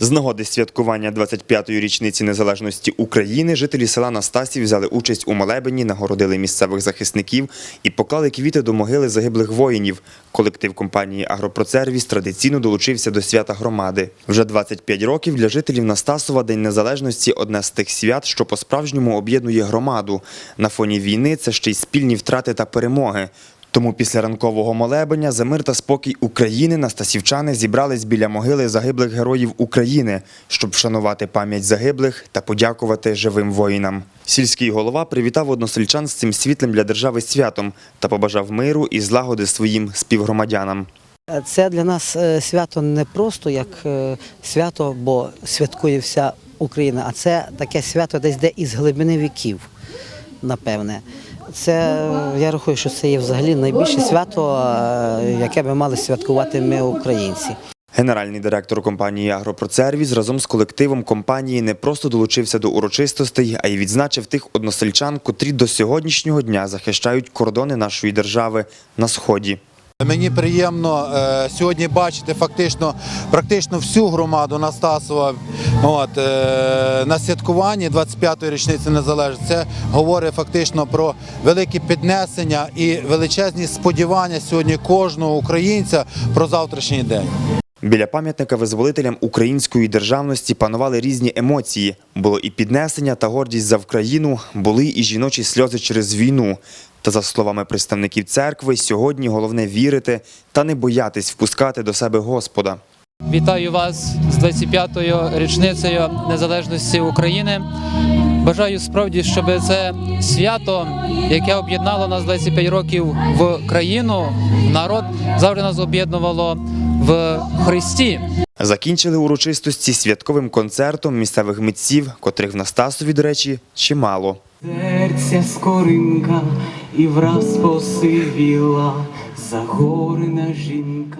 З нагоди святкування 25-ї річниці незалежності України жителі села Настасів взяли участь у молебені, нагородили місцевих захисників і поклали квіти до могили загиблих воїнів. Колектив компанії Агропроцервіс традиційно долучився до свята громади. Вже 25 років для жителів Настасова День Незалежності одне з тих свят, що по-справжньому об'єднує громаду. На фоні війни це ще й спільні втрати та перемоги. Тому після ранкового молебення за мир та спокій України настасівчани зібрались біля могили загиблих героїв України, щоб вшанувати пам'ять загиблих та подякувати живим воїнам. Сільський голова привітав односельчан з цим світлим для держави святом та побажав миру і злагоди своїм співгромадянам. Це для нас е, свято не просто як е, свято, бо святкує вся Україна, а це таке свято десь де із глибини віків, напевне. Це я рахую, що це є взагалі найбільше свято, е, яке би мали святкувати ми, українці. Генеральний директор компанії Агропроцервіс разом з колективом компанії не просто долучився до урочистостей, а й відзначив тих односельчан, котрі до сьогоднішнього дня захищають кордони нашої держави на сході. Мені приємно е, сьогодні бачити фактично практично всю громаду Настасова от, е, на святкуванні 25-ї річниці незалежності. Це говорить фактично про велике піднесення і величезні сподівання сьогодні кожного українця про завтрашній день. Біля пам'ятника визволителям української державності панували різні емоції. Було і піднесення та гордість за Вкраїну, були і жіночі сльози через війну. Та за словами представників церкви, сьогодні головне вірити та не боятись впускати до себе Господа. Вітаю вас з 25-ю річницею незалежності України. Бажаю справді, щоб це свято, яке об'єднало нас 25 років в країну, в народ, завжди нас об'єднувало в Христі. Закінчили урочистості святковим концертом місцевих митців, котрих в Настасові, до речі, чимало. Серця скоринка і враз посивіла загорена жінка.